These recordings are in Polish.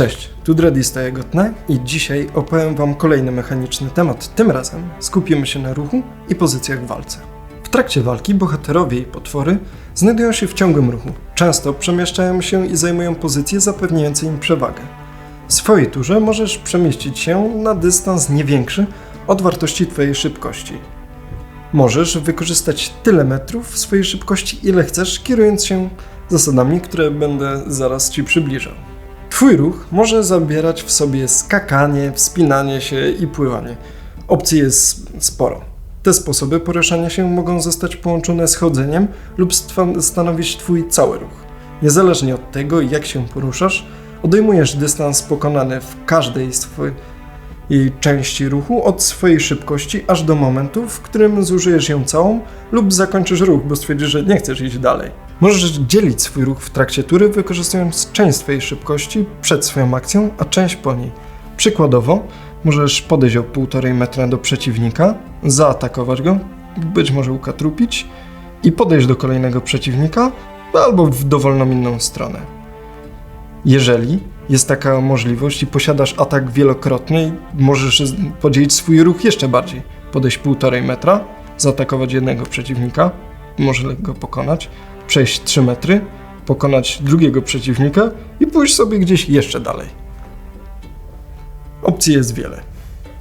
Cześć, tu Dreadista Jagotne i dzisiaj opowiem Wam kolejny mechaniczny temat. Tym razem skupimy się na ruchu i pozycjach w walce. W trakcie walki bohaterowie i potwory znajdują się w ciągłym ruchu. Często przemieszczają się i zajmują pozycje zapewniające im przewagę. W swojej turze możesz przemieścić się na dystans nie większy od wartości Twojej szybkości. Możesz wykorzystać tyle metrów swojej szybkości, ile chcesz, kierując się zasadami, które będę zaraz Ci przybliżał. Twój ruch może zabierać w sobie skakanie, wspinanie się i pływanie. Opcji jest sporo. Te sposoby poruszania się mogą zostać połączone z chodzeniem lub stanowić Twój cały ruch. Niezależnie od tego, jak się poruszasz, odejmujesz dystans pokonany w każdej swojej części ruchu od swojej szybkości aż do momentu, w którym zużyjesz ją całą lub zakończysz ruch, bo stwierdzisz, że nie chcesz iść dalej. Możesz dzielić swój ruch w trakcie tury, wykorzystując część swojej szybkości przed swoją akcją, a część po niej. Przykładowo, możesz podejść o 1,5 metra do przeciwnika, zaatakować go, być może ukatrupić i podejść do kolejnego przeciwnika albo w dowolną inną stronę. Jeżeli jest taka możliwość i posiadasz atak wielokrotny, możesz podzielić swój ruch jeszcze bardziej. Podejść 1,5 metra, zaatakować jednego przeciwnika, może go pokonać, przejść 3 metry, pokonać drugiego przeciwnika i pójść sobie gdzieś jeszcze dalej. Opcji jest wiele.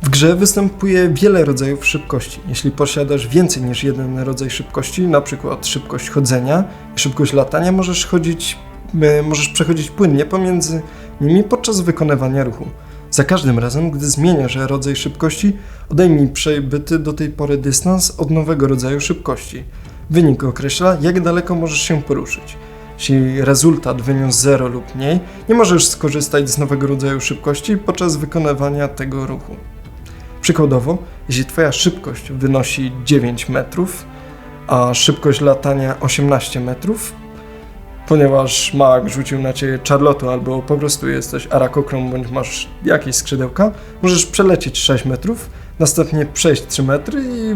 W grze występuje wiele rodzajów szybkości. Jeśli posiadasz więcej niż jeden rodzaj szybkości, przykład szybkość chodzenia i szybkość latania, możesz chodzić, e, możesz przechodzić płynnie pomiędzy nimi podczas wykonywania ruchu. Za każdym razem, gdy zmieniasz rodzaj szybkości, odejmij przebyty do tej pory dystans od nowego rodzaju szybkości. Wynik określa, jak daleko możesz się poruszyć. Jeśli rezultat wyniósł 0 lub mniej, nie możesz skorzystać z nowego rodzaju szybkości podczas wykonywania tego ruchu. Przykładowo, jeśli Twoja szybkość wynosi 9 metrów, a szybkość latania 18 metrów, ponieważ Mag rzucił na Ciebie Charlotte albo po prostu jesteś Arakokrą bądź masz jakieś skrzydełka, możesz przelecieć 6 metrów, następnie przejść 3 metry i,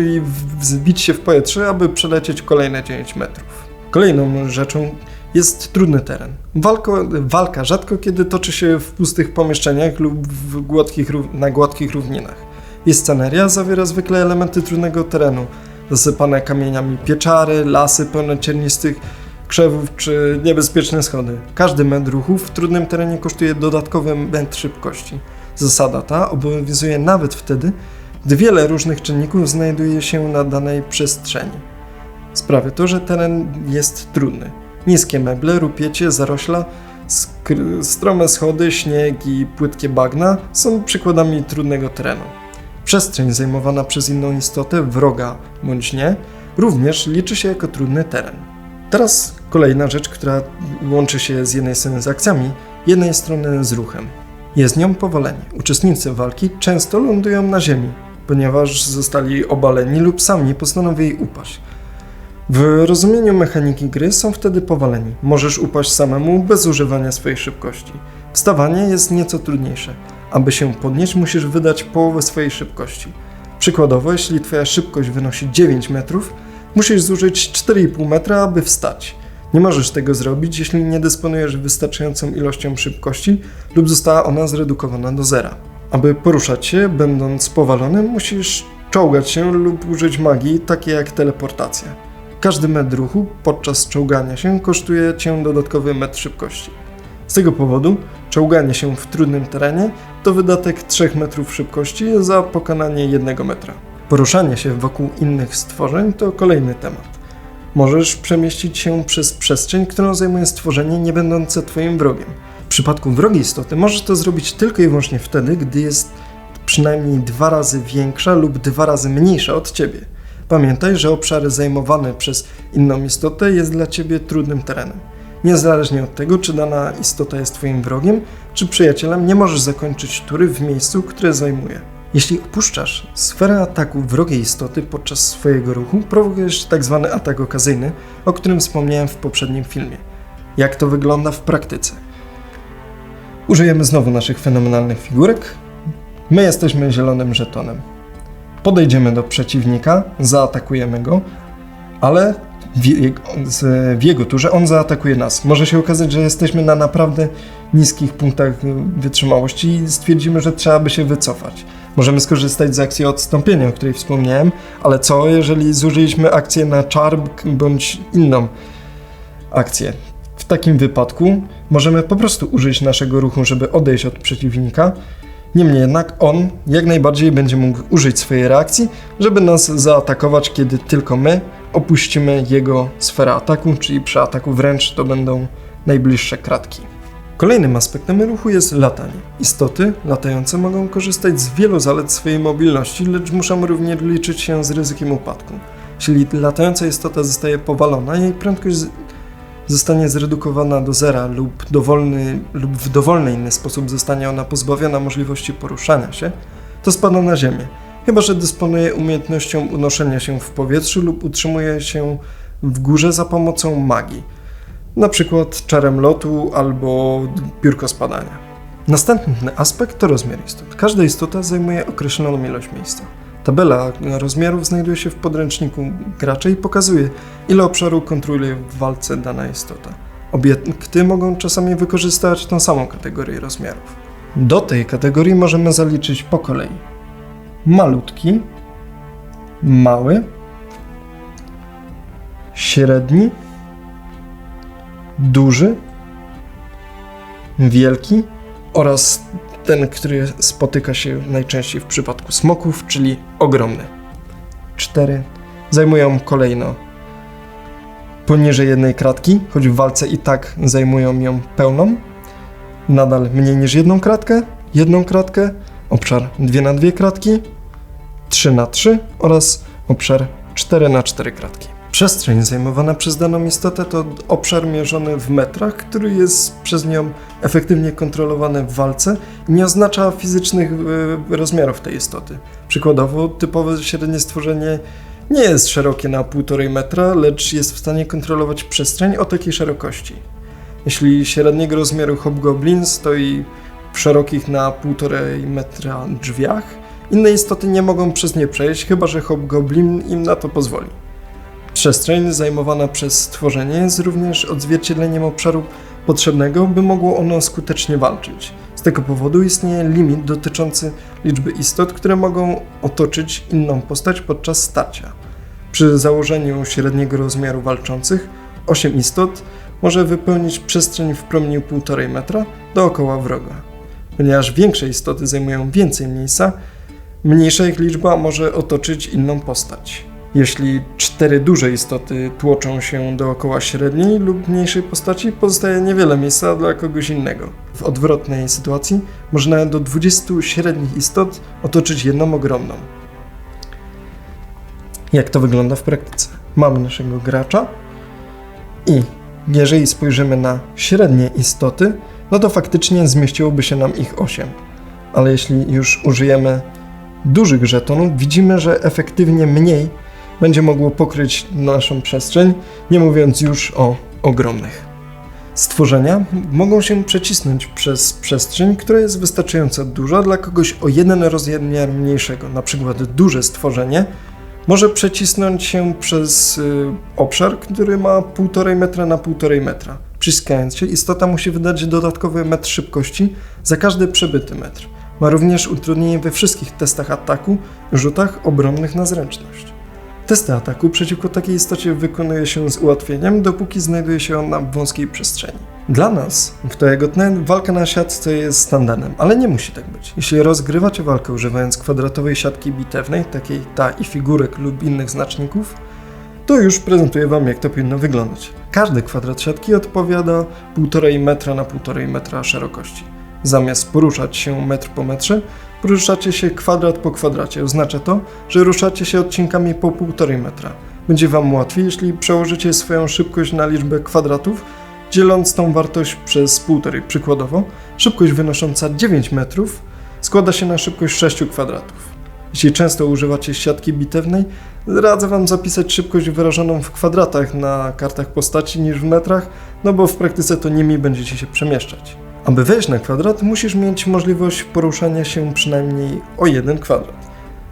i wzbić się w powietrze, aby przelecieć kolejne 9 metrów. Kolejną rzeczą jest trudny teren. Walko, walka rzadko kiedy toczy się w pustych pomieszczeniach lub gładkich, na gładkich równinach. Jej sceneria zawiera zwykle elementy trudnego terenu, zasypane kamieniami pieczary, lasy pełne ciernistych krzewów czy niebezpieczne schody. Każdy metr ruchu w trudnym terenie kosztuje dodatkowy metr szybkości. Zasada ta obowiązuje nawet wtedy, gdy wiele różnych czynników znajduje się na danej przestrzeni. Sprawia to, że teren jest trudny. Niskie meble, rupiecie, zarośla, strome schody, śnieg i płytkie bagna są przykładami trudnego terenu. Przestrzeń zajmowana przez inną istotę, wroga bądź nie, również liczy się jako trudny teren. Teraz kolejna rzecz, która łączy się z jednej strony z akcjami, jednej strony z ruchem. Jest nią powolenie. Uczestnicy walki często lądują na ziemi, ponieważ zostali obaleni lub sami postanowili upaść. W rozumieniu mechaniki gry są wtedy powaleni. Możesz upaść samemu bez używania swojej szybkości. Wstawanie jest nieco trudniejsze. Aby się podnieść, musisz wydać połowę swojej szybkości. Przykładowo, jeśli twoja szybkość wynosi 9 metrów, musisz zużyć 4,5 metra, aby wstać. Nie możesz tego zrobić, jeśli nie dysponujesz wystarczającą ilością szybkości lub została ona zredukowana do zera. Aby poruszać się, będąc powalonym, musisz czołgać się lub użyć magii, takiej jak teleportacja. Każdy metr ruchu podczas czołgania się kosztuje cię dodatkowy metr szybkości. Z tego powodu czołganie się w trudnym terenie to wydatek 3 metrów szybkości za pokonanie 1 metra. Poruszanie się wokół innych stworzeń to kolejny temat. Możesz przemieścić się przez przestrzeń, którą zajmuje stworzenie nie będące twoim wrogiem. W przypadku wrogiej istoty możesz to zrobić tylko i wyłącznie wtedy, gdy jest przynajmniej dwa razy większa lub dwa razy mniejsza od ciebie. Pamiętaj, że obszar zajmowany przez inną istotę jest dla ciebie trudnym terenem. Niezależnie od tego, czy dana istota jest twoim wrogiem, czy przyjacielem, nie możesz zakończyć tury w miejscu, które zajmuje. Jeśli opuszczasz sferę ataku wrogiej istoty podczas swojego ruchu, prowokujesz tzw. atak okazyjny, o którym wspomniałem w poprzednim filmie. Jak to wygląda w praktyce? Użyjemy znowu naszych fenomenalnych figurek. My jesteśmy zielonym żetonem. Podejdziemy do przeciwnika, zaatakujemy go, ale w jego turze on zaatakuje nas. Może się okazać, że jesteśmy na naprawdę niskich punktach wytrzymałości i stwierdzimy, że trzeba by się wycofać. Możemy skorzystać z akcji odstąpienia, o której wspomniałem, ale co jeżeli zużyliśmy akcję na czar bądź inną akcję? W takim wypadku możemy po prostu użyć naszego ruchu, żeby odejść od przeciwnika. Niemniej jednak on jak najbardziej będzie mógł użyć swojej reakcji, żeby nas zaatakować, kiedy tylko my opuścimy jego sferę ataku, czyli przy ataku wręcz to będą najbliższe kratki. Kolejnym aspektem ruchu jest latanie. Istoty latające mogą korzystać z wielu zalet swojej mobilności, lecz muszą również liczyć się z ryzykiem upadku. Jeśli latająca istota zostaje powalona, jej prędkość zostanie zredukowana do zera lub, dowolny, lub w dowolny inny sposób zostanie ona pozbawiona możliwości poruszania się, to spada na ziemię, chyba że dysponuje umiejętnością unoszenia się w powietrzu lub utrzymuje się w górze za pomocą magii, na przykład czarem lotu albo piórko spadania. Następny aspekt to rozmiar istot. Każda istota zajmuje określoną ilość miejsca. Tabela rozmiarów znajduje się w podręczniku gracza i pokazuje, ile obszaru kontroluje w walce dana istota. Obiekty mogą czasami wykorzystywać tą samą kategorię rozmiarów. Do tej kategorii możemy zaliczyć po kolei malutki, mały, średni, duży, wielki oraz ten, który spotyka się najczęściej w przypadku smoków, czyli ogromny. Cztery zajmują kolejno poniżej jednej kratki, choć w walce i tak zajmują ją pełną. Nadal mniej niż jedną kratkę, jedną kratkę, obszar 2 na 2 kratki, 3 na 3 oraz obszar 4 na 4 kratki. Przestrzeń zajmowana przez daną istotę to obszar mierzony w metrach, który jest przez nią efektywnie kontrolowany w walce i nie oznacza fizycznych e, rozmiarów tej istoty. Przykładowo, typowe średnie stworzenie nie jest szerokie na 1,5 metra, lecz jest w stanie kontrolować przestrzeń o takiej szerokości. Jeśli średniego rozmiaru hobgoblin stoi w szerokich na 1,5 metra drzwiach, inne istoty nie mogą przez nie przejść, chyba że hobgoblin im na to pozwoli. Przestrzeń zajmowana przez stworzenie jest również odzwierciedleniem obszaru potrzebnego, by mogło ono skutecznie walczyć. Z tego powodu istnieje limit dotyczący liczby istot, które mogą otoczyć inną postać podczas starcia. Przy założeniu średniego rozmiaru walczących, 8 istot może wypełnić przestrzeń w promieniu 1,5 metra dookoła wroga. Ponieważ większe istoty zajmują więcej miejsca, mniejsza ich liczba może otoczyć inną postać. Jeśli cztery duże istoty tłoczą się dookoła średniej lub mniejszej postaci, pozostaje niewiele miejsca dla kogoś innego. W odwrotnej sytuacji można do 20 średnich istot otoczyć jedną ogromną. Jak to wygląda w praktyce? Mamy naszego gracza i jeżeli spojrzymy na średnie istoty, no to faktycznie zmieściłoby się nam ich 8. Ale jeśli już użyjemy dużych żetonów, widzimy, że efektywnie mniej będzie mogło pokryć naszą przestrzeń, nie mówiąc już o ogromnych. Stworzenia mogą się przecisnąć przez przestrzeń, która jest wystarczająco duża dla kogoś o jeden rozmiar mniejszego. Na przykład duże stworzenie może przecisnąć się przez y, obszar, który ma 1,5 metra na 1,5 metra. Przyskając się, istota musi wydać dodatkowy metr szybkości za każdy przebyty metr. Ma również utrudnienie we wszystkich testach ataku, rzutach obronnych na zręczność. Testy ataku przeciwko takiej istocie wykonuje się z ułatwieniem, dopóki znajduje się on na wąskiej przestrzeni. Dla nas, w Toyagotnet, walka na siatce jest standardem, ale nie musi tak być. Jeśli rozgrywacie walkę używając kwadratowej siatki bitewnej, takiej ta i figurek lub innych znaczników, to już prezentuję Wam jak to powinno wyglądać. Każdy kwadrat siatki odpowiada 1,5 metra na 1,5 metra szerokości. Zamiast poruszać się metr po metrze, poruszacie się kwadrat po kwadracie. Oznacza to, że ruszacie się odcinkami po 1,5 metra. Będzie Wam łatwiej, jeśli przełożycie swoją szybkość na liczbę kwadratów, dzieląc tą wartość przez 1,5. Przykładowo, szybkość wynosząca 9 metrów składa się na szybkość 6 kwadratów. Jeśli często używacie siatki bitewnej, radzę Wam zapisać szybkość wyrażoną w kwadratach na kartach postaci niż w metrach, no bo w praktyce to nimi będziecie się przemieszczać. Aby wejść na kwadrat, musisz mieć możliwość poruszania się przynajmniej o jeden kwadrat.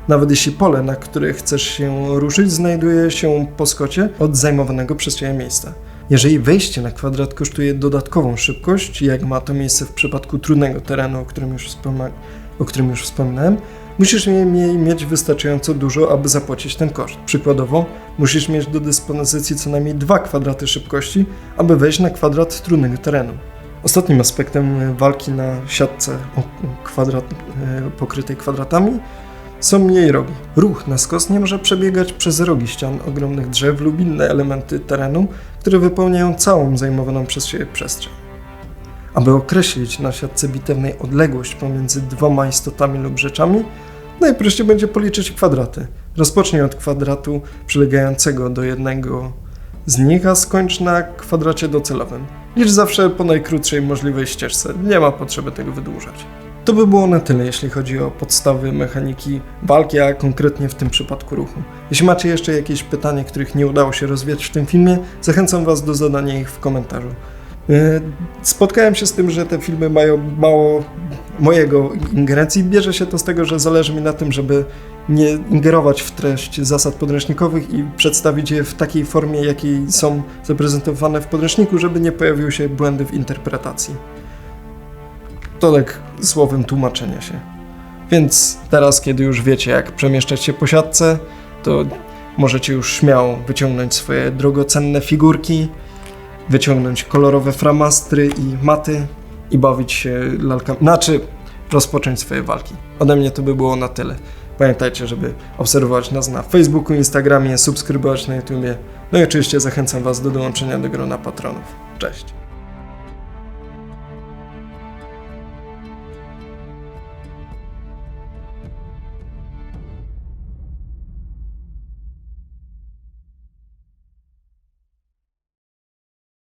Nawet jeśli pole, na które chcesz się ruszyć, znajduje się po skocie od zajmowanego przez Ciebie miejsca. Jeżeli wejście na kwadrat kosztuje dodatkową szybkość, jak ma to miejsce w przypadku trudnego terenu, o którym już, wspomna- o którym już wspominałem, musisz mieć wystarczająco dużo, aby zapłacić ten koszt. Przykładowo, musisz mieć do dyspozycji co najmniej dwa kwadraty szybkości, aby wejść na kwadrat trudnego terenu. Ostatnim aspektem e, walki na siatce kwadrat, e, pokrytej kwadratami są jej rogi. Ruch na skos nie może przebiegać przez rogi ścian ogromnych drzew lub inne elementy terenu, które wypełniają całą zajmowaną przez siebie przestrzeń. Aby określić na siatce bitewnej odległość pomiędzy dwoma istotami lub rzeczami, najprościej będzie policzyć kwadraty. Rozpocznij od kwadratu przylegającego do jednego z nich, a skończ na kwadracie docelowym. Licz zawsze po najkrótszej możliwej ścieżce, nie ma potrzeby tego wydłużać. To by było na tyle, jeśli chodzi o podstawy mechaniki walki, a konkretnie w tym przypadku ruchu. Jeśli macie jeszcze jakieś pytania, których nie udało się rozwiać w tym filmie, zachęcam Was do zadania ich w komentarzu. Yy, Spotkałem się z tym, że te filmy mają mało mojego ingerencji. Bierze się to z tego, że zależy mi na tym, żeby nie ingerować w treść zasad podręcznikowych i przedstawić je w takiej formie, jakiej są zaprezentowane w podręczniku, żeby nie pojawiły się błędy w interpretacji. To tak słowem tłumaczenia się. Więc teraz, kiedy już wiecie, jak przemieszczać się po siatce, to możecie już śmiało wyciągnąć swoje drogocenne figurki, wyciągnąć kolorowe framastry i maty i bawić się lalkami. Znaczy, rozpocząć swoje walki. Ode mnie to by było na tyle. Pamiętajcie, żeby obserwować nas na Facebooku, Instagramie, subskrybować na YouTubie. No i oczywiście zachęcam Was do dołączenia do grona patronów. Cześć!